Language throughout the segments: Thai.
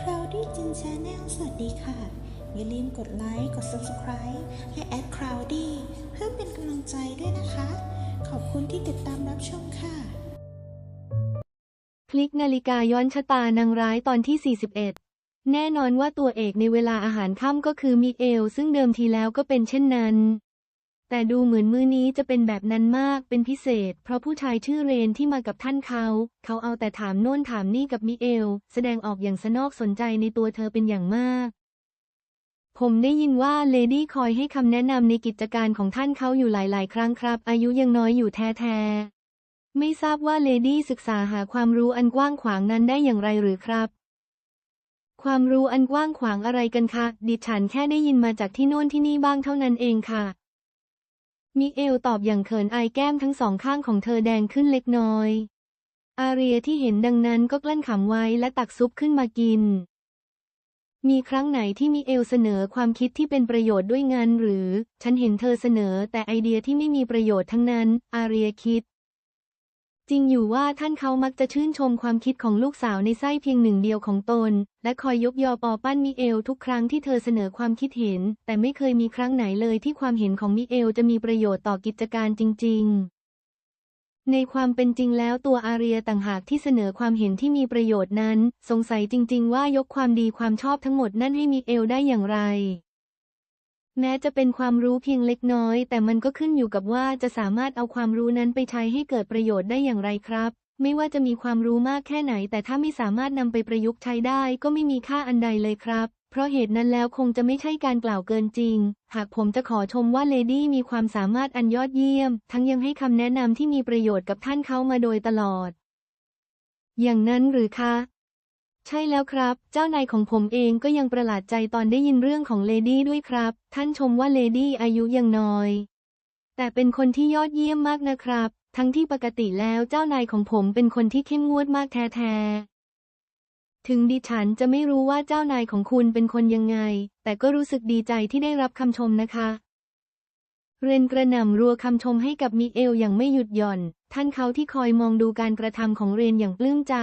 คราวดี้จินชาแนลสวัสดีค่ะ อย่าลืมกดไลค์ กด Subscribe และแอดคราวดี้เพื่อเป็นกำลังใจด้วยนะคะ ขอบคุณที่ติดตามรับชมค่ะ พลิกนาฬิกาย้อนชะตานางร้ายตอนที่ 41 แน่นอนว่าตัวเอกในเวลาอาหารค่ำก็คือมิเอล ซึ่งเดิมทีแล้วก็เป็นเช่นนั้น แต่ดูเหมือนมื้อนี้จะเป็นแบบนั้นมากเป็นพิเศษ เพราะผู้ชายชื่อเรนที่มากับท่านเขา เขาเอาแต่ถามโน่นถามนี่กับมิเอล แสดงออกอย่างสนอกสนใจในตัวเธอเป็นอย่างมาก ผมได้ยินว่าเลดี้คอยให้คำแนะนำในกิจการของท่านเขาอยู่หลาย ๆ ครั้งครับ อายุยังน้อยอยู่แท้ๆ ไม่ทราบว่าเลดี้ศึกษาหาความรู้อันกว้างขวางนั้นได้อย่างไรหรือครับความรู้อันกว้างขวางอะไรกันคะ ดิฉันแค่ได้ยินมาจากที่โน่นที่นี่บ้างเท่านั้นเองค่ะ มิเอลตอบอย่างเขินอายแก้มทั้งสองข้างของเธอแดงขึ้นเล็กน้อย อาเรียที่เห็นดังนั้นก็กลั้นขำไว้และตักซุปขึ้นมากิน มีครั้งไหนที่มิเอลเสนอความคิดที่เป็นประโยชน์ด้วยงานหรือ ฉันเห็นเธอเสนอแต่ไอเดียที่ไม่มีประโยชน์ทั้งนั้น อาเรียคิด จริงอยู่ว่าท่านเขามักจะชื่นชมความคิดของลูกสาวในไส้เพียงหนึ่งเดียวของตน และคอยยกยอปอปั้นมิเอลทุกครั้งที่เธอเสนอความคิดเห็น แต่ไม่เคยมีครั้งไหนเลยที่ความเห็นของมิเอลจะมีประโยชน์ต่อกิจการจริง ๆในความเป็นจริงแล้วตัวอาเรียต่างหากที่เสนอความเห็นที่มีประโยชน์นั้น สงสัยจริง ๆ ว่ายกความดีความชอบทั้งหมดนั่นให้มิเอลได้อย่างไร แม้จะเป็นความรู้เพียงเล็กน้อย แต่มันก็ขึ้นอยู่กับว่าจะสามารถเอาความรู้นั้นไปใช้ให้เกิดประโยชน์ได้อย่างไรครับ ไม่ว่าจะมีความรู้มากแค่ไหน แต่ถ้าไม่สามารถนำไปประยุกต์ใช้ได้ก็ไม่มีค่าอันใดเลยครับ เพราะเหตุนั้นแล้วคงจะไม่ใช่การกล่าวเกินจริง หากผมจะขอชมว่าเลดี้มีความสามารถอันยอดเยี่ยม ทั้งยังให้คำแนะนำที่มีประโยชน์กับท่านเขามาโดยตลอด อย่างนั้นหรือคะ ใช่แล้วครับ เจ้านายของผมเองก็ยังประหลาดใจตอนได้ยินเรื่องของเลดี้ด้วยครับ ท่านชมว่าเลดี้อายุยังน้อย แต่เป็นคนที่ยอดเยี่ยมมากนะครับ ทั้งที่ปกติแล้วเจ้านายของผมเป็นคนที่เข้มงวดมากแท้ๆ ถึงดิฉันจะไม่รู้ว่าเจ้านายของคุณเป็นคนยังไง แต่ก็รู้สึกดีใจที่ได้รับคำชมนะคะ เรนกระหน่ำรัวคำชมให้กับมิเอลอย่างไม่หยุดหย่อน ท่านเขาที่คอยมองดูการกระทำของเรนอย่างปลื้มใจ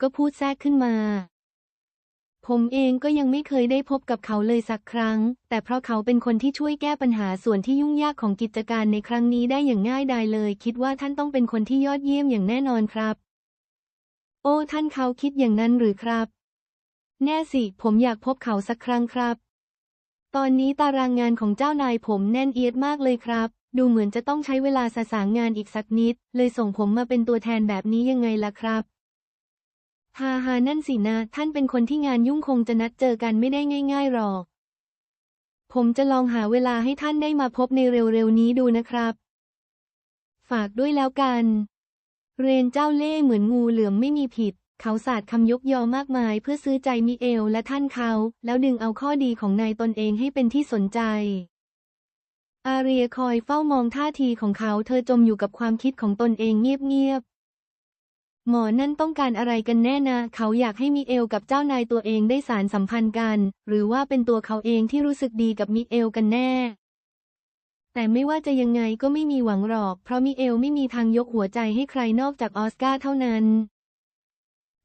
ก็พูดแทรกขึ้นมา ผมเองก็ยังไม่เคยได้พบกับเขาเลยสักครั้ง แต่เพราะเขาเป็นคนที่ช่วยแก้ปัญหาส่วนที่ยุ่งยากของกิจการในครั้งนี้ได้อย่างง่ายดายเลย คิดว่าท่านต้องเป็นคนที่ยอดเยี่ยมอย่างแน่นอนครับ โอ้ท่านเขาคิดอย่างนั้นหรือครับ แน่สิ ผมอยากพบเขาสักครั้งครับ ตอนนี้ตารางงานของเจ้านายผมแน่นเอียดมากเลยครับ ดูเหมือนจะต้องใช้เวลาสะสางงานอีกสักนิด เลยส่งผมมาเป็นตัวแทนแบบนี้ยังไงล่ะครับ ฮาฮานั่นสินะ ท่านเป็นคนที่งานยุ่งคงจะนัดเจอกันไม่ได้ง่ายๆหรอก ผมจะลองหาเวลาให้ท่านได้มาพบในเร็วๆนี้ดูนะครับ ฝากด้วยแล้วกัน เรนเจ้าเล่เหมือนงูเหลือมไม่มีผิด เขาศาสาดคำยกยอมากมายเพื่อซื้อใจมิเอลและท่านเขา แล้วดึงเอาข้อดีของนายตนเองให้เป็นที่สนใจ อาเรียคอยเฝ้ามองท่าทีของเขา เธอจมอยู่กับความคิดของตนเองเงียบๆ หมอนั่นต้องการอะไรกันแน่นะ เขาอยากให้มิเอลกับเจ้านายตัวเองได้สารสัมพันธ์กัน หรือว่าเป็นตัวเขาเองที่รู้สึกดีกับมิเอลกันแน่ แต่ไม่ว่าจะยังไงก็ไม่มีหวังหรอก เพราะมิเอลไม่มีทางยกหัวใจให้ใครนอกจากออสการ์เท่านั้น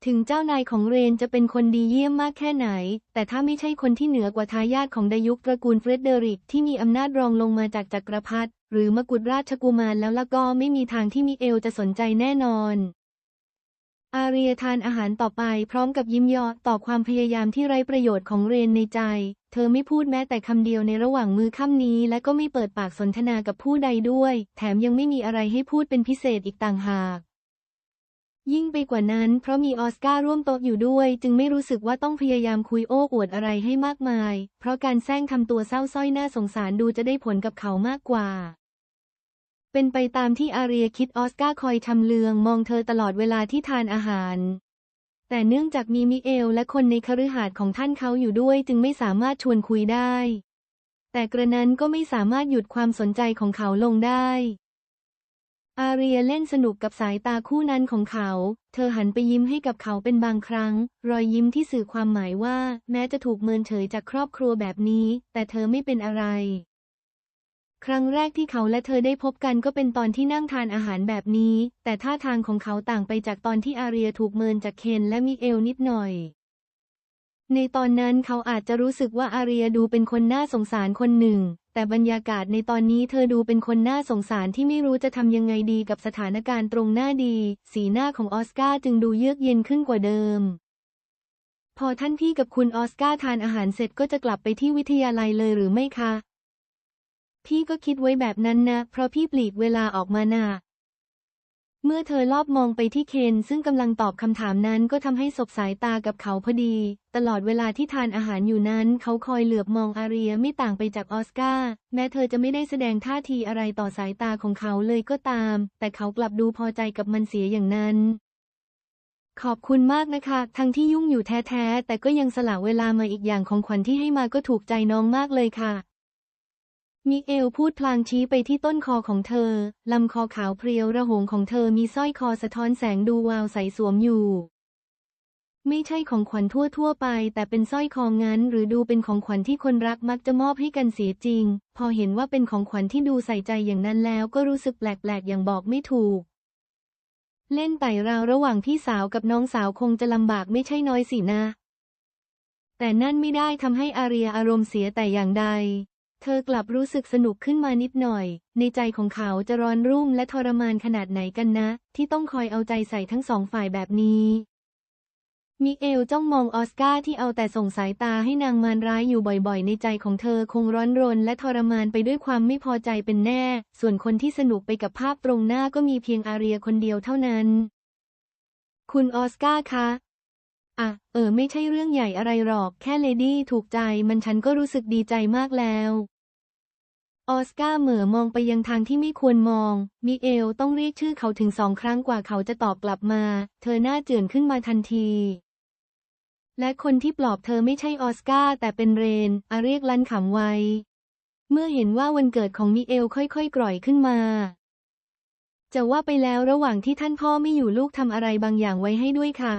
ถึงเจ้านายของเรนจะเป็นคนดีเยี่ยมมากแค่ไหน แต่ถ้าไม่ใช่คนที่เหนือกว่าทายาทของดายุคตระกูลเฟรเดริกที่มีอำนาจรองลงมาจากจักรพรรดิหรือมกุฎราชกุมารแล้วละก็ไม่มีทางที่มิเอลจะสนใจแน่นอน อาเรียทานอาหารต่อไปพร้อมกับยิ้มเยาะต่อความพยายามที่ไร้ประโยชน์ของเรนในใจ เธอไม่พูดแม้แต่คำเดียวในระหว่างมือค่ำนี้ และก็ไม่เปิดปากสนทนากับผู้ใดด้วย แถมยังไม่มีอะไรให้พูดเป็นพิเศษอีกต่างหาก ยิ่งไปกว่านั้นเพราะมีออสการ์ร่วมโต๊ะอยู่ด้วย จึงไม่รู้สึกว่าต้องพยายามคุยโอ้อวดอะไรให้มากมาย เพราะการแซงทำตัวเศร้าส้อยน่าสงสารดูจะได้ผลกับเขามากกว่า เป็นไปตามที่อาเรียคิดออสการ์คอยทำเลืองมองเธอตลอดเวลาที่ทานอาหาร แต่เนื่องจากมีมิเอลและคนในคฤหาสน์ของท่านเขาอยู่ด้วยจึงไม่สามารถชวนคุยได้ แต่กระนั้นก็ไม่สามารถหยุดความสนใจของเขาลงได้ อาเรียเล่นสนุกกับสายตาคู่นั้นของเขา เธอหันไปยิ้มให้กับเขาเป็นบางครั้ง รอยยิ้มที่สื่อความหมายว่า แม้จะถูกเมินเฉยจากครอบครัวแบบนี้ แต่เธอไม่เป็นอะไร ครั้งแรกที่เขาและเธอได้พบกันก็เป็นตอนที่นั่งทานอาหารแบบนี้ แต่ท่าทางของเขาต่างไปจากตอนที่อาเรียถูกเมินจากเคนและมิเอลนิดหน่อย ในตอนนั้นเขาอาจจะรู้สึกว่าอาเรียดูเป็นคนน่าสงสารคนหนึ่ง แต่บรรยากาศในตอนนี้เธอดูเป็นคนน่าสงสารที่ไม่รู้จะทำยังไงดีกับสถานการณ์ตรงหน้าดี สีหน้าของออสการ์จึงดูเยือกเย็นขึ้นกว่าเดิมพอท่านพี่กับคุณออสการ์ทานอาหารเสร็จก็จะกลับไปที่วิทยาลัยเลยหรือไม่คะ พี่ก็คิดไว้แบบนั้นนะ เพราะพี่ปลีกเวลาออกมาน่ะเมื่อเธอลอบมองไปที่เคนซึ่งกำลังตอบคำถามนั้นก็ทำให้สบสายตากับเขาพอดี ตลอดเวลาที่ทานอาหารอยู่นั้น เขาคอยเหลือบมองอาเรียไม่ต่างไปจากออสการ์แม้เธอจะไม่ได้แสดงท่าทีอะไรต่อสายตาของเขาเลยก็ตาม แต่เขากลับดูพอใจกับมันเสียอย่างนั้น ขอบคุณมากนะคะ ทั้งที่ยุ่งอยู่แท้ๆแต่ก็ยังสละเวลามาอีกอย่างของขวัญที่ให้มาก็ถูกใจน้องมากเลยค่ะ มิเอลพูดพลางชี้ไปที่ต้นคอของเธอ ลำคอขาวเพรียวระหงของเธอมีสร้อยคอสะท้อนแสงดูวาวใสสวมอยู่ ไม่ใช่ของขวัญทั่วๆไป แต่เป็นสร้อยคองั้น หรือดูเป็นของขวัญที่คนรักมักจะมอบให้กันเสียจริง พอเห็นว่าเป็นของขวัญที่ดูใส่ใจอย่างนั้นแล้วก็รู้สึกแปลกๆอย่างบอกไม่ถูก เล่นไต่ราวระหว่างพี่สาวกับน้องสาวคงจะลำบากไม่ใช่น้อยสินะ แต่นั่นไม่ได้ทำให้อาเรียอารมณ์เสียแต่อย่างใด เธอกลับรู้สึกสนุกขึ้นมานิดหน่อย ในใจของเขาจะร้อนรุ่มและทรมานขนาดไหนกันนะ ที่ต้องคอยเอาใจใส่ทั้งสองฝ่ายแบบนี้มิเอลจ้องมองออสการ์ที่เอาแต่ส่งสายตาให้นางมารร้ายอยู่บ่อยๆ ในใจของเธอคงร้อนรนและทรมานไปด้วยความไม่พอใจเป็นแน่ ส่วนคนที่สนุกไปกับภาพตรงหน้าก็มีเพียงอาเรียคนเดียวเท่านั้น คุณออสการ์คะ อะ เออ ไม่ใช่เรื่องใหญ่อะไรหรอก แค่เลดี้ถูกใจมันฉันก็รู้สึกดีใจมากแล้ว ออสการ์เหม่อมองไปยังทางที่ไม่ควรมอง มิเอลต้องเรียกชื่อเขาถึงสองครั้งกว่าเขาจะตอบกลับมา เธอหน้าเจือนขึ้นมาทันที และคนที่ปลอบเธอไม่ใช่ออสการ์แต่เป็นเรน อาเรียกลั่นขำไว้ เมื่อเห็นว่าวันเกิดของมิเอลค่อยๆกร่อยขึ้นมาจะว่าไปแล้วระหว่างที่ท่านพ่อไม่อยู่ลูกทำอะไรบางอย่างไว้ให้ด้วยค่ะ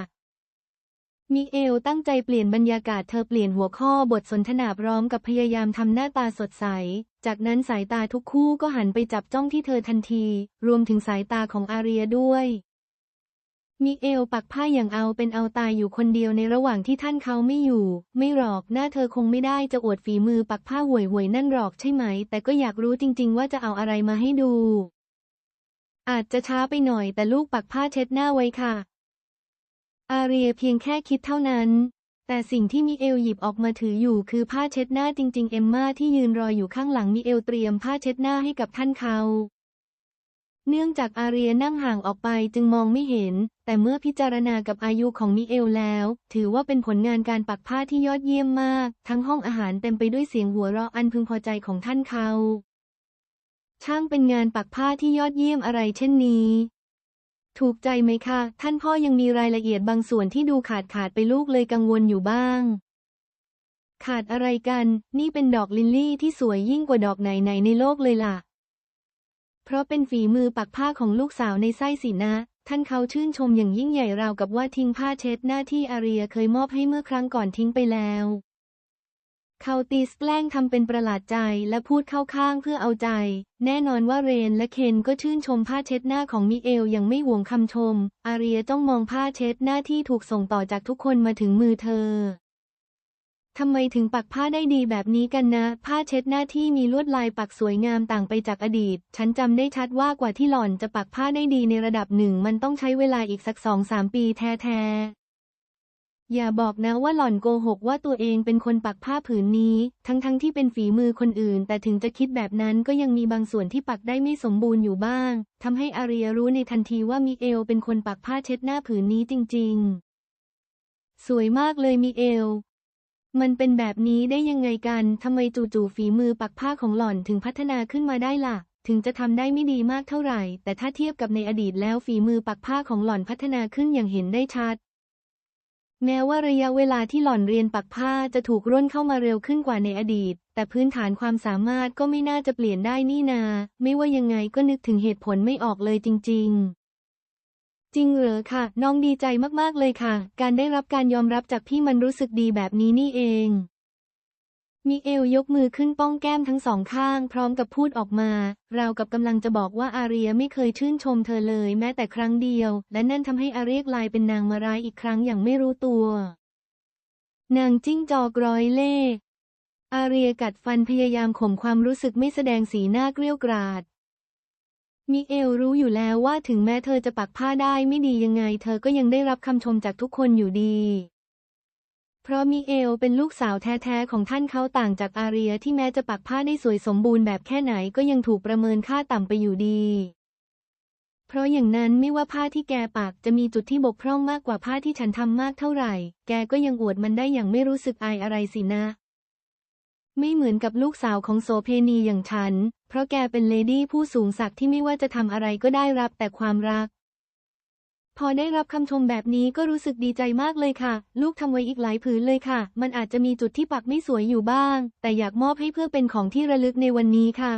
มิเอลตั้งใจเปลี่ยนบรรยากาศเธอเปลี่ยนหัวข้อบทสนทนาพร้อมกับพยายามทำหน้าตาสดใส จากนั้นสายตาทุกคู่ก็หันไปจับจ้องที่เธอทันที รวมถึงสายตาของอาเรียด้วย มิเอลปักผ้าอย่างเอาเป็นเอาตายอยู่คนเดียวในระหว่างที่ท่านเขาไม่อยู่ ไม่หรอกหน้าเธอคงไม่ได้จะอวดฝีมือปักผ้าห่วยๆนั่นหรอกใช่ไหม แต่ก็อยากรู้จริง ๆ ว่าจะเอาอะไรมาให้ดู อาจจะช้าไปหน่อยแต่ลูกปักผ้าเช็ดหน้าไว้ค่ะ อาเรียเพียงแค่คิดเท่านั้น แต่สิ่งที่มิเอลหยิบออกมาถืออยู่คือผ้าเช็ดหน้าจริง ๆ เอมมาที่ยืนรออยู่ข้างหลังมิเอลเตรียมผ้าเช็ดหน้าให้กับท่านเขาเนื่องจากอาเรียนั่งห่างออกไปจึงมองไม่เห็น แต่เมื่อพิจารณากับอายุของมิเอลแล้ว ถือว่าเป็นผลงานการปักผ้าที่ยอดเยี่ยมมาก ทั้งห้องอาหารเต็มไปด้วยเสียงหัวเราะอันพึงพอใจของท่านเขา ช่างเป็นงานปักผ้าที่ยอดเยี่ยมอะไรเช่นนี้ ถูกใจไหมคะ ท่านพ่อยังมีรายละเอียดบางส่วนที่ดูขาดขาดไปลูกเลยกังวลอยู่บ้าง ขาดอะไรกัน นี่เป็นดอกลิลลี่ที่สวยยิ่งกว่าดอกไหนๆในโลกเลยล่ะ เพราะเป็นฝีมือปักผ้าของลูกสาวในไส้สินะ ท่านเขาชื่นชมอย่างยิ่งใหญ่ราวกับว่าทิ้งผ้าเช็ดหน้าที่อาเรียเคยมอบให้เมื่อครั้งก่อนทิ้งไปแล้ว เขาตีสแกล้งทำเป็นประหลาดใจและพูดเข้าข้างเพื่อเอาใจ แน่นอนว่าเรนและเคนก็ชื่นชมผ้าเช็ดหน้าของมิเอลอย่างไม่หวงคำชม อาเรียจ้องมองผ้าเช็ดหน้าที่ถูกส่งต่อจากทุกคนมาถึงมือเธอทำไมถึงปักผ้าได้ดีแบบนี้กันนะ ผ้าเช็ดหน้าที่มีลวดลายปักสวยงามต่างไปจากอดีต ฉันจำได้ชัดว่ากว่าที่หล่อนจะปักผ้าได้ดีในระดับหนึ่งมันต้องใช้เวลาอีกสักสองสามปีแท้ๆ อย่าบอกนะว่าหล่อนโกหกว่าตัวเองเป็นคนปักผ้าผืนนี้ ทั้งๆทที่เป็นฝีมือคนอื่น แต่ถึงจะคิดแบบนั้นก็ยังมีบางส่วนที่ปักได้ไม่สมบูรณ์อยู่บ้างทำให้อารียรู้ในทันทีว่ามิเอลเป็นคนปักผ้าเช็ดหน้าผืนนี้จริง ๆ สวยมากเลยมิเอล มันเป็นแบบนี้ได้ยังไงกันทำไมจู่ๆฝีมือปักผ้าของหล่อนถึงพัฒนาขึ้นมาได้ล่ะถึงจะทำได้ไม่ดีมากเท่าไหร่ แต่ถ้าเทียบกับในอดีตแล้วฝีมือปักผ้าของหล่อนพัฒนาขึ้นอย่างเห็นได้ชัด แม้ว่าระยะเวลาที่หล่อนเรียนปักผ้าจะถูกร่นเข้ามาเร็วขึ้นกว่าในอดีต แต่พื้นฐานความสามารถก็ไม่น่าจะเปลี่ยนได้นี่นา ไม่ว่ายังไงก็นึกถึงเหตุผลไม่ออกเลยจริง ๆจริงเหรอค่ะ น้องดีใจมาก ๆ เลยค่ะ การได้รับการยอมรับจากพี่มันรู้สึกดีแบบนี้นี่เอง มิเอลยกมือขึ้นป้องแก้มทั้งสองข้าง พร้อมกับพูดออกมา ราวกับกำลังจะบอกว่าอาเรียไม่เคยชื่นชมเธอเลยแม้แต่ครั้งเดียว และนั่นทำให้อาเรียกลายเป็นนางมาร้ายอีกครั้งอย่างไม่รู้ตัว นางจิ้งจอกร้อยเล่อาเรียกัดฟันพยายามข่มความรู้สึกไม่แสดงสีหน้าเกรี้ยวกราด มิเอลรู้อยู่แล้วว่าถึงแม้เธอจะปักผ้าได้ไม่ดียังไง เธอก็ยังได้รับคำชมจากทุกคนอยู่ดี เพราะมิเอลเป็นลูกสาวแท้ๆ ของท่านเขาต่างจากอาเรียที่แม้จะปักผ้าได้สวยสมบูรณ์แบบแค่ไหนก็ยังถูกประเมินค่าต่ำไปอยู่ดี เพราะอย่างนั้นไม่ว่าผ้าที่แกปักจะมีจุดที่บกพร่องมากกว่าผ้าที่ฉันทำมากเท่าไหร่ แกก็ยังอวดมันได้อย่างไม่รู้สึกอายอะไรสินะ ไม่เหมือนกับลูกสาวของโสเพณีอย่างฉัน เพราะแกเป็นเลดี้ผู้สูงศักดิ์ที่ไม่ว่าจะทำอะไรก็ได้รับแต่ความรัก พอได้รับคำชมแบบนี้ก็รู้สึกดีใจมากเลยค่ะ ลูกทำไว้อีกหลายผืนเลยค่ะ มันอาจจะมีจุดที่ปักไม่สวยอยู่บ้าง แต่อยากมอบให้เพื่อเป็นของที่ระลึกในวันนี้ค่ะ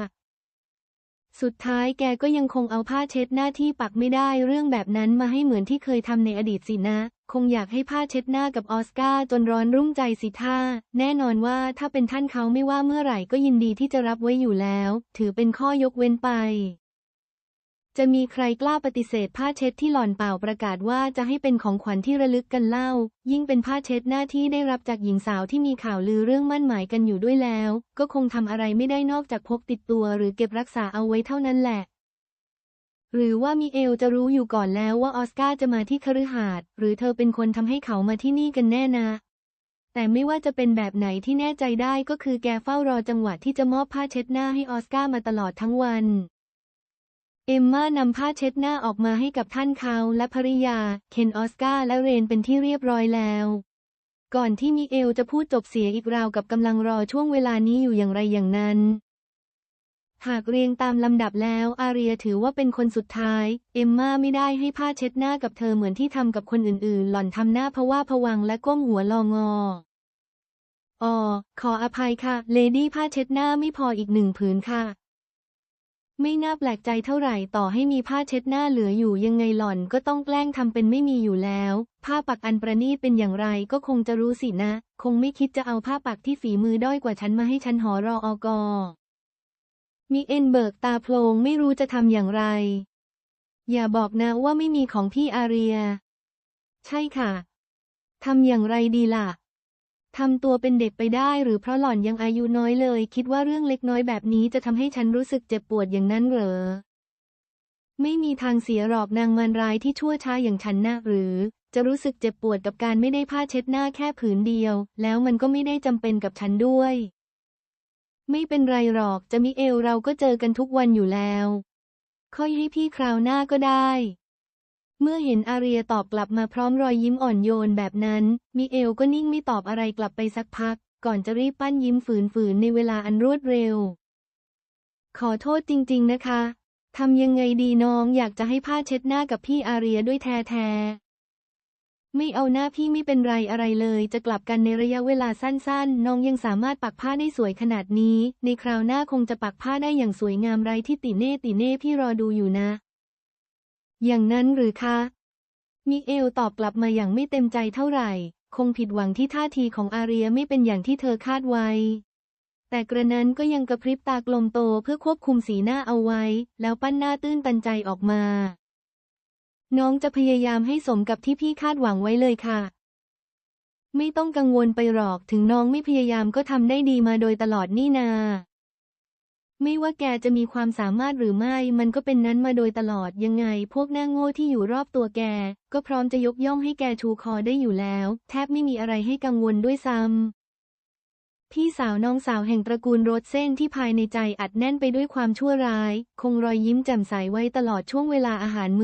สุดท้ายแกก็ยังคงเอาผ้าเช็ดหน้าที่ปักไม่ได้เรื่องแบบนั้นมาให้เหมือนที่เคยทำในอดีตสินะ คงอยากให้ผ้าเช็ดหน้ากับออสการ์จนร้อนรุ่งใจสิท่า แน่นอนว่าถ้าเป็นท่านเขาไม่ว่าเมื่อไหร่ก็ยินดีที่จะรับไว้อยู่แล้ว ถือเป็นข้อยกเว้นไป จะมีใครกล้าปฏิเสธผ้าเช็ดที่หล่อนเป่าประกาศว่าจะให้เป็นของขวัญที่ระลึกกันเล่า ยิ่งเป็นผ้าเช็ดหน้าที่ได้รับจากหญิงสาวที่มีข่าวลือเรื่องมั่นหมายกันอยู่ด้วยแล้ว ก็คงทำอะไรไม่ได้นอกจากพกติดตัวหรือเก็บรักษาเอาไว้เท่านั้นแหละ หรือว่ามิเอลจะรู้อยู่ก่อนแล้วว่าออสการ์จะมาที่คฤหาสน์หรือเธอเป็นคนทำให้เขามาที่นี่กันแน่นะแต่ไม่ว่าจะเป็นแบบไหนที่แน่ใจได้ก็คือแกเฝ้ารอจังหวะที่จะมอบผ้าเช็ดหน้าให้ออสการ์มาตลอดทั้งวัน เอมม่านำผ้าเช็ดหน้าออกมาให้กับท่านเขาและภริยา เคนออสการ์และเรนเป็นที่เรียบร้อยแล้ว ก่อนที่มิเอลจะพูดจบเสียอีกราวกับกำลังรอช่วงเวลานี้อยู่อย่างไรอย่างนั้น หากเรียงตามลำดับแล้วอาเรียถือว่าเป็นคนสุดท้าย เอมม่าไม่ได้ให้ผ้าเช็ดหน้ากับเธอเหมือนที่ทำกับคนอื่นๆ หล่อนทำหน้าพะว่าพวังและก้มหัวลองอออขออภัยค่ะ เลดี้ผ้าเช็ดหน้าไม่พออีกหนึ่งผืนค่ะ ไม่น่าแปลกใจเท่าไหร่ต่อให้มีผ้าเช็ดหน้าเหลืออยู่ยังไงหล่อนก็ต้องแกล้งทำเป็นไม่มีอยู่แล้ว ผ้าปักอันประณีตเป็นอย่างไรก็คงจะรู้สินะ คงไม่คิดจะเอาผ้าปักที่ฝีมือด้อยกว่าฉันมาให้ฉันหอรออกอมีเอ็นเบิกตาโพลงไม่รู้จะทำอย่างไร อย่าบอกนะว่าไม่มีของพี่อาเรีย ใช่ค่ะทำอย่างไรดีล่ะ ทำตัวเป็นเด็กไปได้หรือเพราะหล่อนยังอายุน้อยเลย คิดว่าเรื่องเล็กน้อยแบบนี้จะทำให้ฉันรู้สึกเจ็บปวดอย่างนั้นเหรอ ไม่มีทางเสียหรอกนางมันร้ายที่ชั่วช้าอย่างฉันนะหรือ จะรู้สึกเจ็บปวดกับการไม่ได้ผ้าเช็ดหน้าแค่ผืนเดียว แล้วมันก็ไม่ได้จำเป็นกับฉันด้วย ไม่เป็นไรหรอกจะมิเอลเราก็เจอกันทุกวันอยู่แล้ว ค่อยให้พี่คราวหน้าก็ได้ เมื่อเห็นอาเรียตอบกลับมาพร้อมรอยยิ้มอ่อนโยนแบบนั้น มิเอลก็นิ่งไม่ตอบอะไรกลับไปสักพัก ก่อนจะรีบปั้นยิ้มฝืนๆในเวลาอันรวดเร็ว ขอโทษจริง ๆ นะคะ ทำยังไงดีน้องอยากจะให้ผ้าเช็ดหน้ากับพี่อาเรียด้วยแท้ๆ ไม่เอาหน้าพี่ไม่เป็นไรอะไรเลย จะกลับกันในระยะเวลาสั้นๆ น้องยังสามารถปักผ้าได้สวยขนาดนี้ ในคราวหน้าคงจะปักผ้าได้อย่างสวยงามไรที่ติเน่ติเน่พี่รอดูอยู่นะ อย่างนั้นหรือคะ มิเอลตอบกลับมาอย่างไม่เต็มใจเท่าไหร่ คงผิดหวังที่ท่าทีของอาเรียไม่เป็นอย่างที่เธอคาดไว้ แต่กระนั้นก็ยังกระพริบตากลมโตเพื่อควบคุมสีหน้าเอาไว้ แล้วปั้นหน้าตื้นตันใจออกมา น้องจะพยายามให้สมกับที่พี่คาดหวังไว้เลยค่ะ ไม่ต้องกังวลไปหรอกถึงน้องไม่พยายามก็ทำได้ดีมาโดยตลอดนี่นา ไม่ว่าแกจะมีความสามารถหรือไม่ มันก็เป็นนั้นมาโดยตลอดยังไง พวกหน้าโง่ที่อยู่รอบตัวแก ก็พร้อมจะยกย่องให้แกชูคอได้อยู่แล้ว แทบไม่มีอะไรให้กังวลด้วยซ้ำ พี่สาวน้องสาวแห่งตระกูลโรสเส้นที่ภายในใจอัดแน่นไปด้วยความชั่วร้าย คงรอยยิ้มแจ่มใสไว้ตลอดช่วงเวลาอาหารมื้อ